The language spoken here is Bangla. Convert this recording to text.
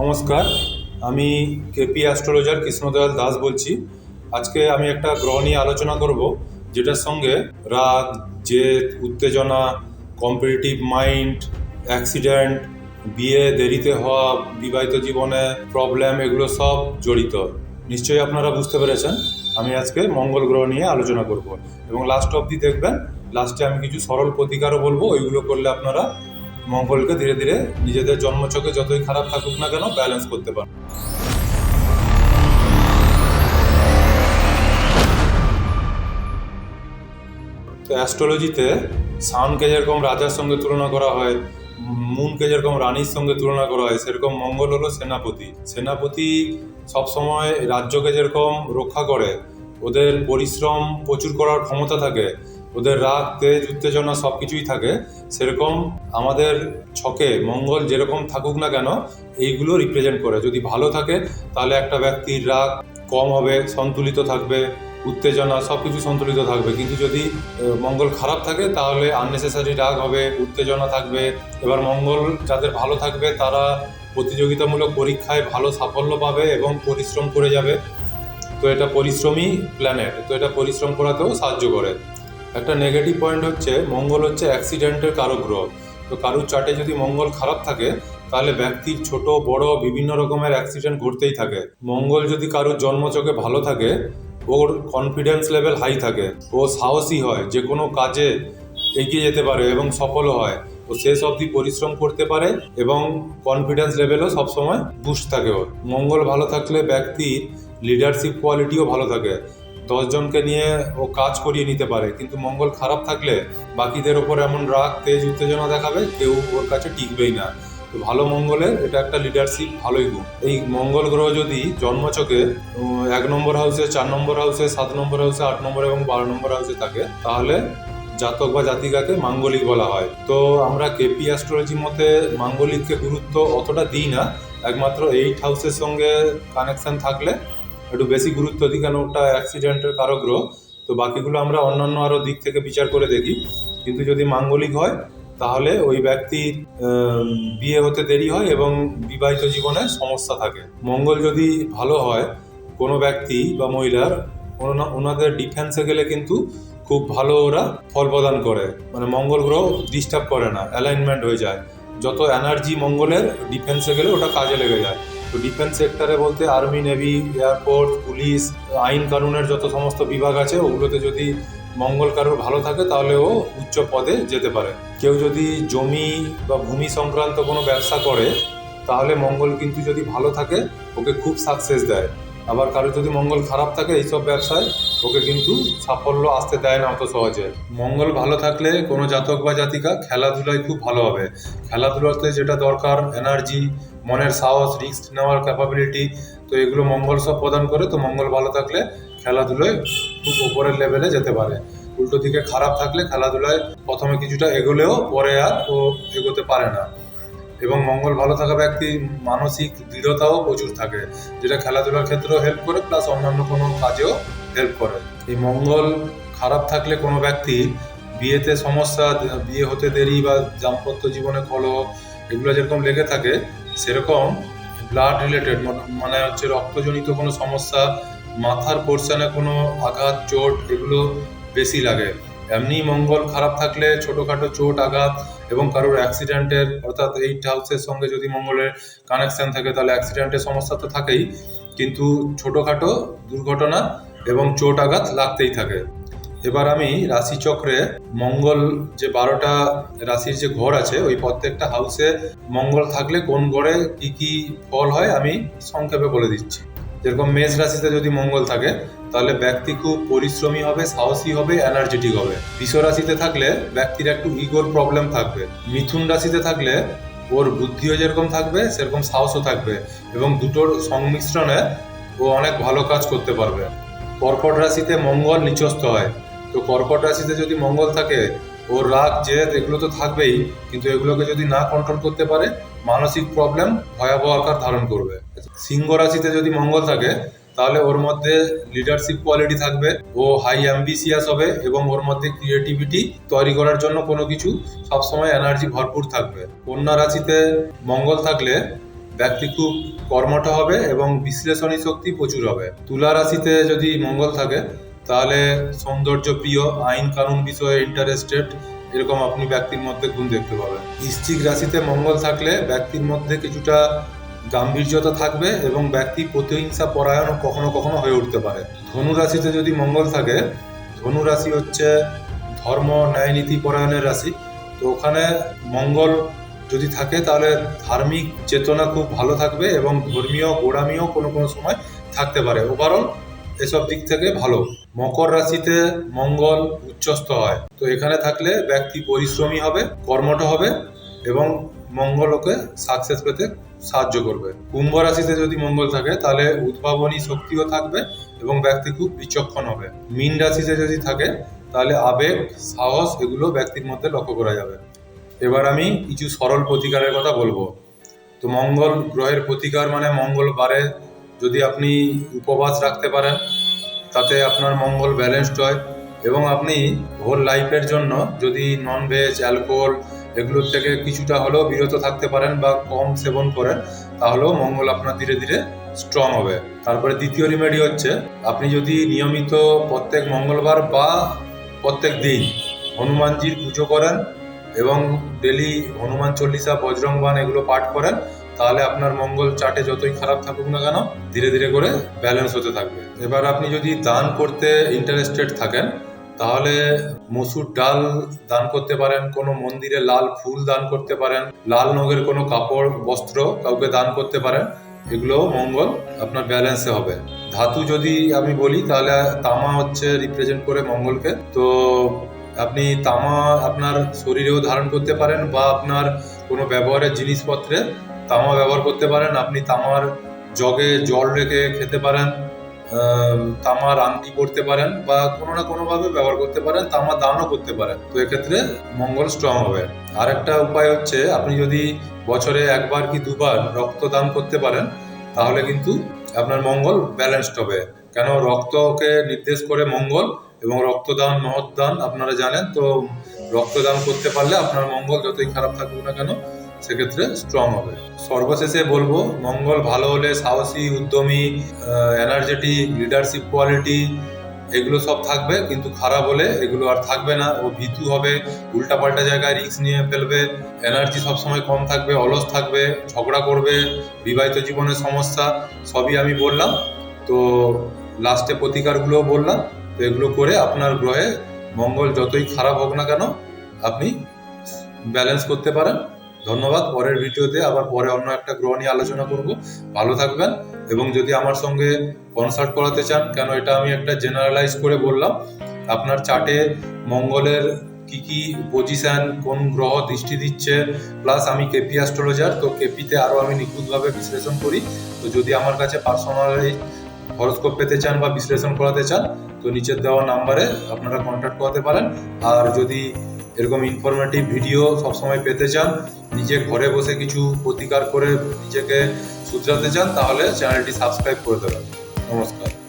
নমস্কার, আমি কেপি অ্যাস্ট্রোলজার কৃষ্ণদয়াল দাস বলছি। আজকে আমি একটা গ্রহ নিয়ে আলোচনা করব, যেটার সঙ্গে রাগ, জেদ, উত্তেজনা কম্পিটিটিভ মাইন্ড অ্যাক্সিডেন্ট বিয়ে, দেরিতে হওয়া, বিবাহিত জীবনে প্রবলেম এগুলো সব জড়িত। নিশ্চয়ই আপনারা বুঝতে পেরেছেন, আমি আজকে মঙ্গল গ্রহ নিয়ে আলোচনা করব। এবং লাস্ট অবধি দেখবেন লাস্টে আমি কিছু সরল প্রতিকারও বলব, ওইগুলো করলে আপনারা মঙ্গলকে ধীরে ধীরে নিজেদের জন্মচকে যতই খারাপ থাকুক না কেন ব্যালেন্স করতে পারে। তো অ্যাস্ট্রোলজিতে সানকে যেরকম রাজার সঙ্গে তুলনা করা হয় মুনকে যেরকম রানীর সঙ্গে তুলনা করা হয়, সেরকম মঙ্গল হলো সেনাপতি। সেনাপতি সবসময় রাজ্যকে যেরকম রক্ষা করে, ওদের পরিশ্রম প্রচুর করার ক্ষমতা থাকে ওদের রাগ, তেজ, উত্তেজনা সব কিছুই থাকে। সেরকম আমাদের ছকে মঙ্গল যেরকম থাকুক না কেন, এইগুলো রিপ্রেজেন্ট করে। যদি ভালো থাকে, তাহলে একটা ব্যক্তির রাগ কম হবে, সন্তুলিত থাকবে, উত্তেজনা সব কিছু সন্তুলিত থাকবে। কিন্তু যদি মঙ্গল খারাপ থাকে, তাহলে আননেসেসারি রাগ হবে, উত্তেজনা থাকবে। এবার মঙ্গল যাদের ভালো থাকবে, তারা প্রতিযোগিতামূলক পরীক্ষায় ভালো সাফল্য পাবে এবং পরিশ্রম করে যাবে। তো এটা পরিশ্রমী প্ল্যানেট তো এটা পরিশ্রম করাতেও সাহায্য করে। একটা নেগেটিভ পয়েন্ট হচ্ছে, মঙ্গল হচ্ছে অ্যাক্সিডেন্টের কারও গ্রহ। তো কারুর চার্টে যদি মঙ্গল খারাপ থাকে, তাহলে ব্যক্তির ছোট, বড়, বিভিন্ন রকমের অ্যাক্সিডেন্ট ঘটতেই থাকে। মঙ্গল যদি কারোর জন্মচকে ভালো থাকে, ওর কনফিডেন্স লেভেল হাই থাকে, ও সাহসী হয়, যে কোনো কাজে এগিয়ে যেতে পারে এবং সফলও হয়, ও শেষ অবধি পরিশ্রম করতে পারে এবং কনফিডেন্স লেভেলও সবসময় বুস্ট থাকে ওর। মঙ্গল ভালো থাকলে ব্যক্তির লিডারশিপ কোয়ালিটিও ভালো থাকে। দশজনকে নিয়ে ও কাজ করিয়ে নিতে পারে, কিন্তু মঙ্গল খারাপ থাকলে বাকিদের ওপর এমন রাগ, তেজ, উত্তেজনা দেখাবে, কেউ ওর কাছে টিকবেই না। তো ভালো মঙ্গলের, এটা একটা লিডারশিপ ভালোই গুণ। এই মঙ্গল গ্রহ যদি জন্মচকে এক নম্বর হাউসে চার নম্বর হাউসে সাত নম্বর হাউসে আট নম্বর এবং বারো নম্বর হাউসে থাকে, তাহলে জাতক বা জাতিকাকে মাঙ্গলিক বলা হয়। তো আমরা কেপি অ্যাস্ট্রোলজি মতে মাঙ্গলিককে গুরুত্ব অতটা দিই না, একমাত্র এইট হাউসের সঙ্গে কানেকশন থাকলে একটু বেশি গুরুত্ব দিই, কেন ওটা অ্যাক্সিডেন্টের কারও গ্রহ তো বাকিগুলো আমরা অন্যান্য আরও দিক থেকে বিচার করে দেখি। কিন্তু যদি মাঙ্গলিক হয়, তাহলে ওই ব্যক্তির বিয়ে হতে দেরি হয় এবং বিবাহিত জীবনে সমস্যা থাকে। মঙ্গল যদি ভালো হয়, কোনো ব্যক্তি বা মহিলার, ওনা- ওনাদের ডিফেন্সে গেলে কিন্তু খুব ভালো ওরা ফল প্রদান করে। মানে মঙ্গল গ্রহ ডিস্টার্ব করে না অ্যালাইনমেন্ট হয়ে যায়। যত এনার্জি মঙ্গলের ডিফেন্সে গেলে ওটা কাজে লেগে যায়। তো ডিফেন্স সেক্টরে বলতে আর্মি নেভি এয়ারপোর্ট পুলিশ আইন কানুনের যত সমস্ত বিভাগ আছে, ওগুলোতে যদি মঙ্গল কারোর ভালো থাকে, তাহলে ও উচ্চ পদে যেতে পারে। কেউ যদি জমি বা ভূমি সংক্রান্ত কোনো ব্যবসা করে, তাহলে মঙ্গল কিন্তু যদি ভালো থাকে, ওকে খুব সাকসেস দেয়। আবার কারও যদি মঙ্গল খারাপ থাকে, এইসব ব্যবসায় ওকে কিন্তু সাফল্য আসতে দেয় না অত সহজে। মঙ্গল ভালো থাকলে কোনো জাতক বা জাতিকা খেলাধুলায় খুব ভালো হবে। খেলাধুলাতে যেটা দরকার এনার্জি মনের সাহস রিস্ক নেওয়ার ক্যাপাবিলিটি তো এগুলো মঙ্গল সব প্রদান করে, তো মঙ্গল ভালো থাকলে খেলাধুলায় খুব উপরের লেভেলে যেতে পারে। উল্টো দিকে খারাপ থাকলে খেলাধুলায় প্রথমে কিছুটা এগোলেও পরে আর ও এগোতে পারে না। এবং মঙ্গল ভালো থাকা ব্যক্তি মানসিক দৃঢ়তাও প্রচুর থাকে, যেটা খেলাধুলার ক্ষেত্রেও হেল্প করে প্লাস অন্যান্য কোনো কাজেও হেল্প করে। এই মঙ্গল খারাপ থাকলে কোনো ব্যক্তি বিয়েতে সমস্যা, বিয়ে হতে দেরি বা দাম্পত্য জীবনে কলহ, এগুলো যেরকম লেগে থাকে, সেরকম ব্লাড রিলেটেড মানে হচ্ছে রক্তজনিত কোনো সমস্যা, মাথার পোর্শনে কোনো আঘাত, চোট, এগুলো বেশি লাগে। এমনি মঙ্গল খারাপ থাকলে ছোটোখাটো চোট, আঘাত এবং কারোর অ্যাক্সিডেন্টের অর্থাৎ এইট হাউসের সঙ্গে যদি মঙ্গলের কানেকশন থাকে, তাহলে অ্যাক্সিডেন্টের সমস্যা তো থাকেই। কিন্তু ছোটোখাটো দুর্ঘটনা এবং চোট আঘাত লাগতেই থাকে। এবার আমি রাশিচক্রে মঙ্গল যে বারোটা রাশির যে ঘর আছে, ওই প্রত্যেকটা হাউসে মঙ্গল থাকলে কোন ঘরে কি কি ফল হয় আমি সংক্ষেপে বলে দিচ্ছি। যেরকম মেষ রাশিতে যদি মঙ্গল থাকে, তাহলে ব্যক্তি খুব পরিশ্রমী হবে, সাহসী হবে এনার্জেটিক হবে। বিষ রাশিতে থাকলে ব্যক্তির একটু ইগোর প্রবলেম থাকবে। মিথুন রাশিতে থাকলে ওর বুদ্ধিও যেরকম থাকবে, সেরকম সাহসও থাকবে এবং দুটোর সংমিশ্রণে ও অনেক ভালো কাজ করতে পারবে। কর্কট রাশিতে মঙ্গল নিচস্থ হয়। তো কর্কট রাশিতে যদি মঙ্গল থাকে, ওর রাগ, জেদ এগুলো তো থাকবেই, কিন্তু এগুলোকে যদি না কন্ট্রোল করতে পারে, মানসিক প্রবলেম ভয়াবহ আকার ধারণ করবে। সিংহ রাশিতে যদি মঙ্গল থাকে, তাহলে ওর মধ্যে লিডারশিপ কোয়ালিটি থাকবে, ও হাই অ্যাম্বিসিয়াস হবে এবং ওর মধ্যে ক্রিয়েটিভিটি তৈরি করার জন্য কোনো কিছু সবসময় এনার্জি ভরপুর থাকবে। কন্যা রাশিতে মঙ্গল থাকলে ব্যক্তি খুব কর্মঠ হবে এবং বিশ্লেষণী শক্তি প্রচুর হবে। তুলা রাশিতে যদি মঙ্গল থাকে, তাহলে সৌন্দর্য প্রিয় আইন কানুন বিষয়ে ইন্টারেস্টেড এরকম আপনি ব্যক্তির মধ্যে গুণ দেখতে পাবেন। বৃশ্চিক রাশিতে মঙ্গল থাকলে ব্যক্তির মধ্যে কিছুটা গাম্ভীর্যতা থাকবে এবং ব্যক্তি প্রতিহিংসা পরায়ণ কখনো কখনো হয়ে উঠতে পারে। ধনু রাশিতে যদি মঙ্গল থাকে, ধনু রাশি হচ্ছে ধর্ম, ন্যায়, নীতি পরায়ণের রাশি। তো ওখানে মঙ্গল যদি থাকে তাহলে ধার্মিক চেতনা খুব ভালো থাকবে এবং ধর্মীয় গোড়ামিও কোনো কোনো সময় থাকতে পারে। ওভারঅল এসব দিক থেকে ভালো। মকর রাশিতে মঙ্গল উচ্চস্থ হয়। তো এখানে থাকলে ব্যক্তি পরিশ্রমী হবে, কর্মঠ হবে এবং মঙ্গল ওকে সাকসেস পেতে সাহায্য করবে। কুম্ভ রাশিতে যদি মঙ্গল থাকে তাহলে উদ্ভাবনী শক্তিও থাকবে এবং ব্যক্তি খুব বিচক্ষণ হবে। মীন রাশিতে যদি থাকে তাহলে আবেগ, সাহস এগুলো ব্যক্তির মধ্যে লক্ষ্য করা যাবে। এবার আমি কিছু সরল প্রতিকারের কথা বলব। তো মঙ্গল গ্রহের প্রতিকার মানে মঙ্গলবারে যদি আপনি উপবাস রাখতে পারেন, তাতে আপনার মঙ্গল ব্যালেন্সড হয় এবং আপনি হোল লাইফের জন্য যদি নন ভেজ অ্যালকোহল এগুলোর থেকে কিছুটা হলেও বিরত থাকতে পারেন বা কম সেবন করেন, তাহলেও মঙ্গল আপনার ধীরে ধীরে স্ট্রং হবে। তারপরে দ্বিতীয় রিমেডি হচ্ছে, আপনি যদি নিয়মিত প্রত্যেক মঙ্গলবার বা প্রত্যেক দিন হনুমানজির পুজো করেন এবং ডেলি হনুমান চল্লিশা বজরংবান এগুলো পাঠ করেন, তাহলে আপনার মঙ্গল চাটে যতই খারাপ থাকুক না কেন, ধীরে ধীরে করে ব্যালেন্স হতে থাকবে। এবার আপনি যদি দান করতে ইন্টারেস্টেড থাকেন, তাহলে মসুর ডাল দান করতে পারেন, কোনো মন্দিরে লাল ফুল দান করতে পারেন, লাল নগের কোনো কাপড়, বস্ত্র কাউকে দান করতে পারেন এগুলো মঙ্গল আপনার ব্যালেন্সে হবে। ধাতু যদি আমি বলি, তাহলে তামা হচ্ছে রিপ্রেজেন্ট করে মঙ্গলকে, তো আপনি তামা আপনার শরীরেও ধারণ করতে পারেন বা আপনার কোনো ব্যবহারের জিনিসপত্রে তামা ব্যবহার করতে পারেন। আপনি তামার জগে জল রেখে খেতে পারেন তামার আংটি পরতে পারেন বা কোনো না কোনোভাবে ব্যবহার করতে পারেন, তামা দানও করতে পারেন। তো এক্ষেত্রে মঙ্গল স্ট্রং হবে। আর একটা উপায় হচ্ছে আপনি যদি বছরে একবার কি দুবার রক্তদান করতে পারেন, তাহলে কিন্তু আপনার মঙ্গল ব্যালেন্সড হবে। কেন? রক্তকে নির্দেশ করে মঙ্গল এবং রক্তদান মহৎদান আপনারা জানেন, তো রক্তদান করতে পারলে আপনার মঙ্গল যতই খারাপ থাকুক না কেন, সেক্ষেত্রে স্ট্রং হবে। সর্বশেষে বলব, মঙ্গল ভালো হলে সাহসী, উদ্যমী এনার্জেটিক লিডারশিপ কোয়ালিটি এগুলো সব থাকবে, কিন্তু খারাপ হলে এগুলো আর থাকবে না। ও ভীতু হবে, উল্টাপাল্টা জায়গায় রিস্ক নিয়ে ফেলবে এনার্জি সবসময় কম থাকবে, অলস থাকবে, ঝগড়া করবে, বিবাহিত জীবনের সমস্যা, সবই আমি বললাম। তো লাস্টে প্রতিকারগুলোও বললাম। তো এগুলো করে আপনার গ্রহে মঙ্গল যতই খারাপ হোক না কেন, আপনি ব্যালেন্স করতে পারেন। ধন্যবাদ, পরের ভিডিওতে আবার পরে অন্য একটা গ্রহ নিয়ে আলোচনা করব। ভালো থাকবেন এবং যদি আমার সঙ্গে কনসার্ট করাতে চান, কেন এটা আমি একটা জেনারেলাইজ করে বললাম, আপনার চার্টে মঙ্গলের কি কি পজিশন কোন গ্রহ দৃষ্টি দিচ্ছে প্লাস আমি কেপি অ্যাস্ট্রোলজার তো কেপিতে আরও আমি নিখুঁতভাবে বিশ্লেষণ করি। তো যদি আমার কাছে পার্সোনালি হরস্কোপ পেতে চান বা বিশ্লেষণ করাতে চান তো নিচের দেওয়া নাম্বারে আপনারা কন্ট্যাক্ট করাতে পারেন। আর যদি এরকম ইনফরমেটিভ ভিডিও সবসময় পেতে চান, নিজে ঘরে বসে কিছু প্রতিকার করে নিজেকে শুধরাতে চান, তাহলে চ্যানেলটি সাবস্ক্রাইব করে দেবেন। নমস্কার।